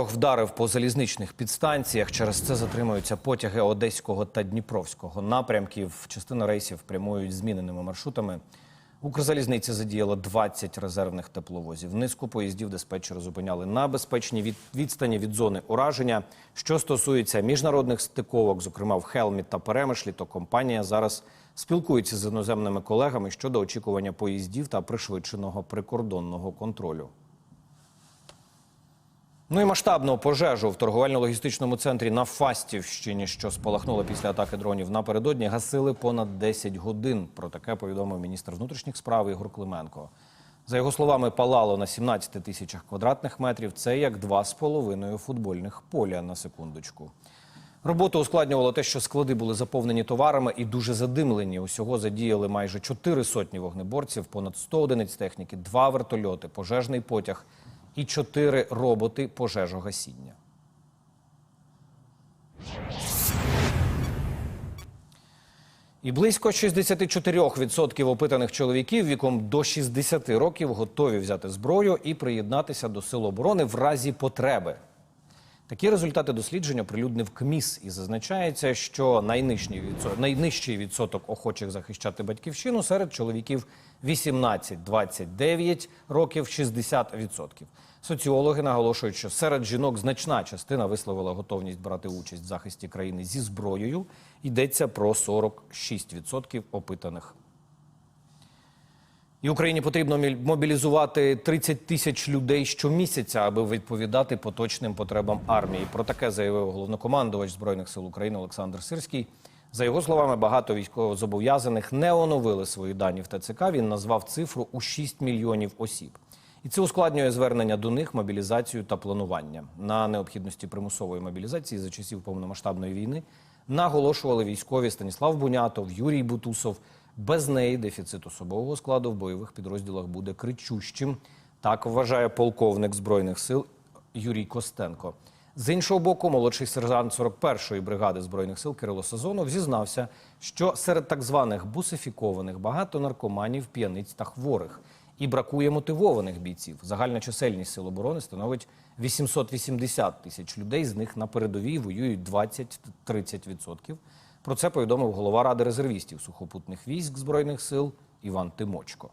Ворог вдарив по залізничних підстанціях. Через це затримуються потяги Одеського та Дніпровського напрямків. Частина рейсів прямують зміненими маршрутами. Укрзалізниця задіяла 20 резервних тепловозів. Низку поїздів диспетчери зупиняли на безпечній від- відстані від зони ураження. Що стосується міжнародних стиковок, зокрема в Хелмі та Перемишлі, то компанія зараз спілкується з іноземними колегами щодо очікування поїздів та пришвидшеного прикордонного контролю. Ну і масштабну пожежу в торговельно-логістичному центрі на Фастівщині, що спалахнула після атаки дронів напередодні, гасили понад 10 годин. Про таке повідомив міністр внутрішніх справ Ігор Клименко. За його словами, палало на 17 тисячах квадратних метрів. Це як два з половиною футбольних поля на секундочку. Роботу ускладнювало те, що склади були заповнені товарами і дуже задимлені. Усього задіяли майже 4 сотні вогнеборців, понад 100 одиниць техніки, два вертольоти, пожежний потяг і 4 роботи пожежогасіння. І близько 64% опитаних чоловіків віком до 60 років готові взяти зброю і приєднатися до сил оборони в разі потреби. Такі результати дослідження оприлюднив КМІС і зазначається, що найнижчий відсоток, найнижчий відсоток охочих захищати батьківщину серед чоловіків 18-29 років 60%. Соціологи наголошують, що серед жінок значна частина висловила готовність брати участь в захисті країни зі зброєю. Йдеться про 46% опитаних. І Україні потрібно мобілізувати 30 тисяч людей щомісяця, аби відповідати поточним потребам армії. Про таке заявив головнокомандувач збройних сил України Олександр Сирський. За його словами, багато військовозобов'язаних не оновили свої дані в ТЦК. Він назвав цифру у 6 мільйонів осіб. І це ускладнює звернення до них, мобілізацію та планування. На необхідності примусової мобілізації за часів повномасштабної війни наголошували військові Станіслав Бунятов, Юрій Бутусов. Без неї дефіцит особового складу в бойових підрозділах буде кричущим. Так вважає полковник збройних сил Юрій Костенко. З іншого боку, молодший сержант 41-ї бригади збройних сил Кирило Сазонов зізнався, що серед так званих бусифікованих багато наркоманів, п'яниць та хворих. І бракує мотивованих бійців. Загальна чисельність сил оборони становить 880 тисяч людей. З них на передовій воюють 20-30%. Про це повідомив голова ради резервістів сухопутних військ збройних сил Іван Тимочко.